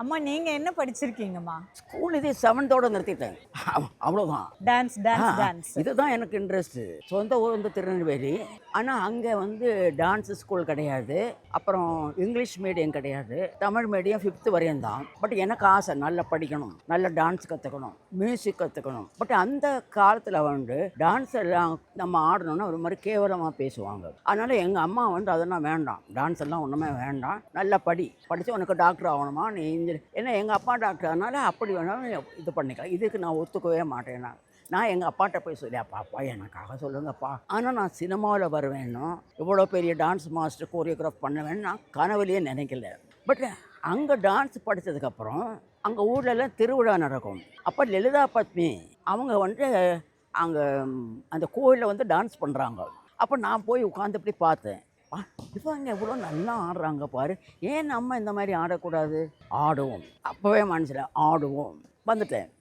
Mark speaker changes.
Speaker 1: அம்மா நீங்க என்ன படிச்சிருக்கீங்கம்மா?
Speaker 2: ஸ்கூல் இதே செவன்த்தோட நிறுத்திட்டேன். அவ்- அவ்வளவுதான்.
Speaker 1: டான்ஸ் டான்ஸ் டான்ஸ்
Speaker 2: இதுதான் எனக்கு இன்ட்ரெஸ்ட் சொந்த ஊர் வந்து திருநெல்வேலி. ஆனால் அங்கே வந்து டான்ஸ் ஸ்கூல் கிடையாது. அப்புறம் இங்கிலீஷ் மீடியம் கிடையாது. தமிழ் மீடியம் ஃபிஃப்த்து வரையும் தான். பட் எனக்கு ஆசை நல்லா படிக்கணும். நல்ல டான்ஸ் கற்றுக்கணும் மியூசிக் கற்றுக்கணும் பட் அந்த காலத்தில் வந்து டான்ஸ் எல்லாம் நம்ம ஆடணும்னா ஒரு மாதிரி கேவலமாக பேசுவாங்க. அதனால் எங்கள் அம்மா வந்து அதெல்லாம் வேண்டாம். டான்ஸ் எல்லாம் ஒன்றுமே வேண்டாம். நல்லா படி. படித்து உனக்கு டாக்டர் ஆகணுமா? நீ இன்ஜினியர் ஏன்னா எங்கள் அப்பா டாக்டர் அதனால் அப்படி வேணாலும் இது பண்ணிக்கலாம். இதுக்கு நான் ஒத்துக்கவே மாட்டேன் நான். நான் எங்கள் அப்பாட்ட போய் சொல்லி அப்பா அப்பா எனக்காக சொல்லுங்கப்பா. ஆனால் நான் சினிமாவில் வருவேன்னும் இவ்வளோ பெரிய டான்ஸ் மாஸ்டர் கோரியோகிராஃப் பண்ணுவேன்னு நான் கனவுலையே நினைக்கல. பட் அங்கே டான்ஸ் படித்ததுக்கப்புறம் அங்கே ஊர்லெல்லாம் திருவிழா நடக்கும். அப்போ லலிதா பத்மி அவங்க வந்து அங்கே அந்த கோயிலில் வந்து டான்ஸ் பண்ணுறாங்க அப்போ நான் போய் உட்காந்து இப்படி பார்த்தேன். இவங்க எவ்வளோ நல்லா ஆடுறாங்க பாரு. ஏன் நம்ம இந்த மாதிரி ஆடக்கூடாது? ஆடுவோம். அப்போவே மனசில் ஆடுவோம். வந்துட்டேன்.